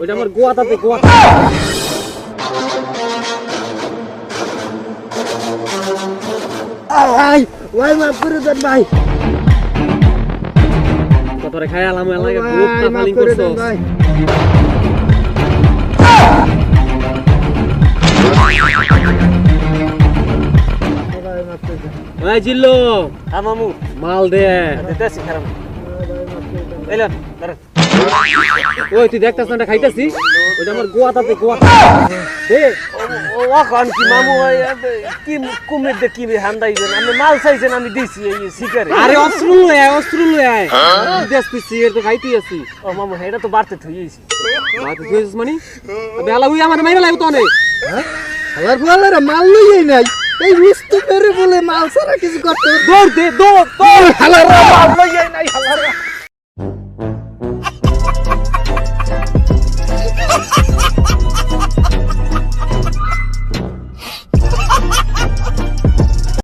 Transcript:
ওইটা আমার গোয়াতাতে গোয়া ভাই ভাই মাফ করে দেন ভাই। কতরে খাই আলাম ভাই, গ্রুপ মাফ করছ। ভাই। জিল্লো হ্যাঁ মামু। মাল দে। দিতেছি খারাপ। ওই তুই দেখতাছ না খাইতাছি? ওইটা আমার গোয়াতাতে গোয়া দে ও কান কি মামু এ, কি কুমির দে কি হান্দাইবেন আমি মাল চাইছেন আমি দিছি এই শিকারে। আরে অস্ত্র লয়ে আয় অস্ত্র লয়ে। আয় দেখ তুই সিগারেট তো খাইতেই আছি ও মামু এটা তো বাড়তে থইয়েছি। মা তুই কইছিস মানে বেলা উই আমার মাইরা লাগতো অনেক আমার বলারে মাল লইই নাই। এই রুস্তু মেরে বলে মাল সারা কিছু করতে দৌড় দে দৌড় দৌড়। হালারা। মাল লইই